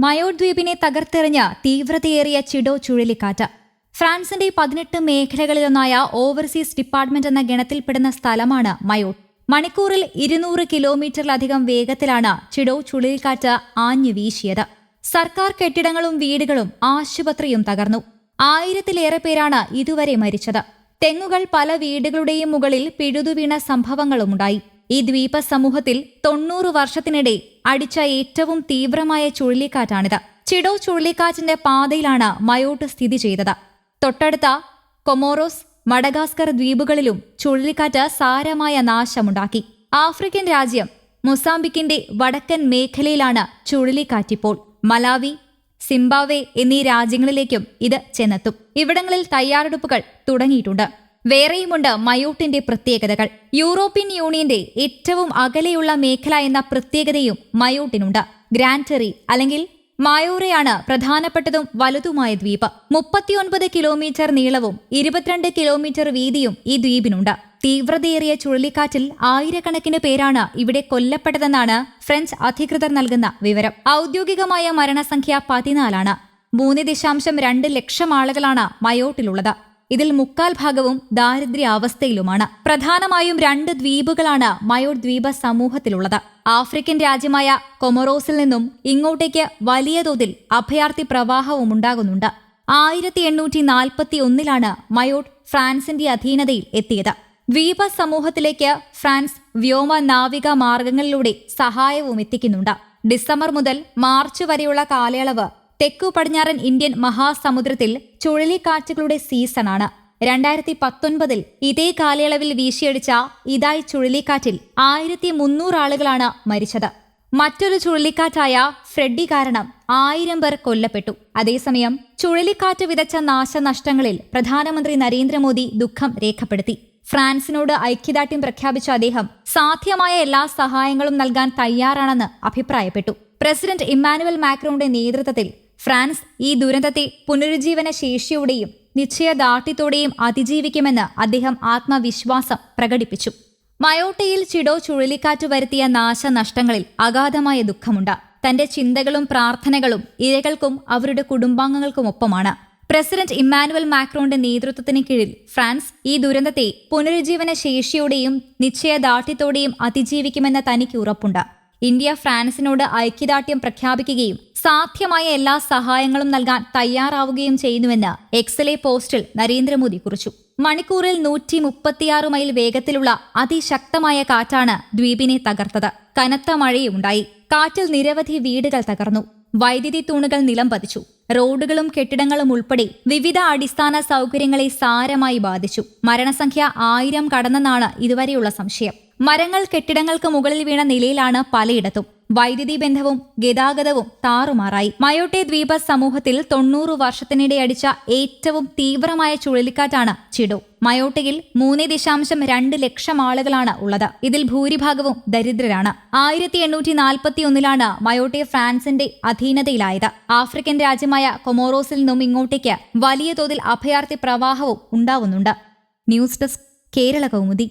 Mayotte ദ്വീപിനെ തകർത്തെറിഞ്ഞ തീവ്രതയേറിയ Chido ചുഴലിക്കാറ്റ്. ഫ്രാൻസിന്റെ പതിനെട്ട് മേഖലകളിലൊന്നായ ഓവർസീസ് ഡിപ്പാർട്ട്മെന്റ് എന്ന ഗണത്തിൽപ്പെടുന്ന സ്ഥലമാണ് മയോട്ട് മണിക്കൂറിൽ ഇരുന്നൂറ് കിലോമീറ്ററിലധികം വേഗത്തിലാണ് ചിഡോ ചുഴലിക്കാറ്റ് ആഞ്ഞു വീശിയത്. സർക്കാർ കെട്ടിടങ്ങളും വീടുകളും ആശുപത്രിയും തകർന്നു. ആയിരത്തിലേറെ പേരാണ് ഇതുവരെ മരിച്ചത്. തെങ്ങുകൾ പല വീടുകളുടെയും മുകളിൽ പിഴുതുവീണ സംഭവങ്ങളുമുണ്ടായി. ഈ ദ്വീപ സമൂഹത്തിൽ തൊണ്ണൂറ് വർഷത്തിനിടെ അടിച്ച ഏറ്റവും തീവ്രമായ ചുഴലിക്കാറ്റാണിത്. ചിഡോ ചുഴലിക്കാറ്റിന്റെ പാതയിലാണ് മയോട്ട് സ്ഥിതി ചെയ്തത്. തൊട്ടടുത്ത കൊമോറോസ് മഡഗാസ്കർ ദ്വീപുകളിലും ചുഴലിക്കാറ്റ് സാരമായ നാശമുണ്ടാക്കി. ആഫ്രിക്കൻ രാജ്യം മൊസാംബിക്കിന്റെ വടക്കൻ മേഖലയിലാണ് ചുഴലിക്കാറ്റിപ്പോൾ. മലാവി സിംബാവെ എന്നീ രാജ്യങ്ങളിലേക്കും ഇത് ചെന്നെത്തും. ഇവിടങ്ങളിൽ തയ്യാറെടുപ്പുകൾ തുടങ്ങിയിട്ടുണ്ട്. വേറെയുമുണ്ട് മയോട്ടിന്റെ പ്രത്യേകതകൾ. യൂറോപ്യൻ യൂണിയന്റെ ഏറ്റവും അകലെയുള്ള മേഖല എന്ന പ്രത്യേകതയും മയോട്ടിനുണ്ട്. ഗ്രാൻഡറി അല്ലെങ്കിൽ മായോറയാണ് പ്രധാനപ്പെട്ടതും വലുതുമായ ദ്വീപ്. മുപ്പത്തിയൊൻപത് കിലോമീറ്റർ നീളവും ഇരുപത്തിരണ്ട് കിലോമീറ്റർ വീതിയും ഈ ദ്വീപിനുണ്ട്. തീവ്രതയേറിയ ചുഴലിക്കാറ്റിൽ ആയിരക്കണക്കിന് പേരാണ് ഇവിടെ കൊല്ലപ്പെട്ടതെന്നാണ് ഫ്രഞ്ച് അധികൃതർ നൽകുന്ന വിവരം. ഔദ്യോഗികമായ മരണസംഖ്യ പതിനാലാണ്. മൂന്ന് ദശാംശം രണ്ട് ലക്ഷം ആളുകളാണ് മയോട്ടിലുള്ളത്. ഇതിൽ മുക്കാൽ ഭാഗവും ദാരിദ്ര്യാവസ്ഥയിലുമാണ് പ്രധാനമായും രണ്ട് ദ്വീപുകളാണ് മയോർ ദ്വീപ സമൂഹത്തിലുള്ളത്. ആഫ്രിക്കൻ രാജ്യമായ കൊമറോസിൽ നിന്നും ഇങ്ങോട്ടേക്ക് വലിയ തോതിൽ അഭയാർത്ഥി പ്രവാഹവും ഉണ്ടാകുന്നുണ്ട്. ആയിരത്തി എണ്ണൂറ്റി നാൽപ്പത്തി ഒന്നിലാണ് മയോട്ട് ഫ്രാൻസിന്റെ അധീനതയിൽ എത്തിയത്. ദ്വീപ സമൂഹത്തിലേക്ക് ഫ്രാൻസ് വ്യോമ നാവിക മാർഗങ്ങളിലൂടെ സഹായവും എത്തിക്കുന്നുണ്ട്. ഡിസംബർ മുതൽ മാർച്ച് വരെയുള്ള കാലയളവ് തെക്കു പടിഞ്ഞാറൻ ഇന്ത്യൻ മഹാസമുദ്രത്തിൽ ചുഴലിക്കാറ്റുകളുടെ സീസണാണ്. രണ്ടായിരത്തി പത്തൊൻപതിൽ ഇതേ കാലയളവിൽ വീശിയടിച്ച ഇതായി ചുഴലിക്കാറ്റിൽ ആയിരത്തി മുന്നൂറ് ആളുകളാണ് മരിച്ചത്. മറ്റൊരു ചുഴലിക്കാറ്റായ ഫ്രെഡി കാരണം ആയിരം പേർ കൊല്ലപ്പെട്ടു. അതേസമയം ചുഴലിക്കാറ്റ് വിതച്ച നാശനഷ്ടങ്ങളിൽ പ്രധാനമന്ത്രി നരേന്ദ്രമോദി ദുഃഖം രേഖപ്പെടുത്തി. ഫ്രാൻസിനോട് ഐക്യദാർഢ്യം പ്രഖ്യാപിച്ച അദ്ദേഹം സാധ്യമായ എല്ലാ സഹായങ്ങളും നൽകാൻ തയ്യാറാണെന്ന് അഭിപ്രായപ്പെട്ടു. പ്രസിഡന്റ് ഇമ്മാനുവൽ മാക്രോന്റെ നേതൃത്വത്തിൽ ഫ്രാൻസ് ഈ ദുരന്തത്തെ പുനരുജ്ജീവന ശേഷിയോടെയും നിശ്ചയദാർഢ്യത്തോടെയും അതിജീവിക്കുമെന്ന് അദ്ദേഹം ആത്മവിശ്വാസം പ്രകടിപ്പിച്ചു. മയോട്ടയിൽ ചിഡോ ചുഴലിക്കാറ്റ് വരുത്തിയ നാശനഷ്ടങ്ങളിൽ അഗാധമായ ദുഃഖമുണ്ട്. തന്റെ ചിന്തകളും പ്രാർത്ഥനകളും ഇരകൾക്കും അവരുടെ കുടുംബാംഗങ്ങൾക്കുമൊപ്പമാണ്. പ്രസിഡന്റ് ഇമ്മാനുവൽ മാക്രോന്റെ നേതൃത്വത്തിന് കീഴിൽ ഫ്രാൻസ് ഈ ദുരന്തത്തെ പുനരുജ്ജീവന ശേഷിയോടെയും നിശ്ചയദാർഢ്യത്തോടെയും അതിജീവിക്കുമെന്ന് തനിക്ക് ഉറപ്പുണ്ട്. ഇന്ത്യ ഫ്രാൻസിനോട് ഐക്യദാർഢ്യം പ്രഖ്യാപിക്കുകയും സാധ്യമായ എല്ലാ സഹായങ്ങളും നൽകാൻ തയ്യാറാവുകയും ചെയ്യുന്നുവെന്ന് എക്സലെ പോസ്റ്റിൽ നരേന്ദ്രമോദി കുറിച്ചു. മണിക്കൂറിൽ നൂറ്റി മുപ്പത്തിയാറ് മൈൽ വേഗത്തിലുള്ള അതിശക്തമായ കാറ്റാണ് ദ്വീപിനെ തകർത്തത്. കനത്ത മഴയുണ്ടായി കാറ്റിൽ നിരവധി വീടുകൾ തകർന്നു. വൈദ്യുതി തൂണുകൾ നിലം പതിച്ചു. റോഡുകളും കെട്ടിടങ്ങളും ഉൾപ്പെടെ വിവിധ അടിസ്ഥാന സൗകര്യങ്ങളെ സാരമായി ബാധിച്ചു. മരണസംഖ്യ ആയിരം കടന്നെന്നാണ് ഇതുവരെയുള്ള സംശയം. മരങ്ങൾ കെട്ടിടങ്ങൾക്ക് മുകളിൽ വീണ നിലയിലാണ് പലയിടത്തും. വൈദ്യുതി ബന്ധവും ഗതാഗതവും താറുമാറായി. മയോട്ടെ ദ്വീപ സമൂഹത്തിൽ തൊണ്ണൂറ് വർഷത്തിനിടെ അടിച്ച ഏറ്റവും തീവ്രമായ ചുഴലിക്കാറ്റാണ് ചിഡോ. മയോട്ടയിൽ മൂന്ന് ദശാംശം രണ്ട് ലക്ഷം ആളുകളാണ് ഉള്ളത്. ഇതിൽ ഭൂരിഭാഗവും ദരിദ്രരാണ്. ആയിരത്തി എണ്ണൂറ്റി നാൽപ്പത്തി ഒന്നിലാണ് മയോട്ടെ ഫ്രാൻസിന്റെ അധീനതയിലായത്. ആഫ്രിക്കൻ രാജ്യമായ കൊമോറോസിൽ നിന്നും ഇങ്ങോട്ടേക്ക് വലിയ തോതിൽ അഭയാർത്ഥി പ്രവാഹവും ഉണ്ടാവുന്നുണ്ട്. News desk Kerala Kaumudi.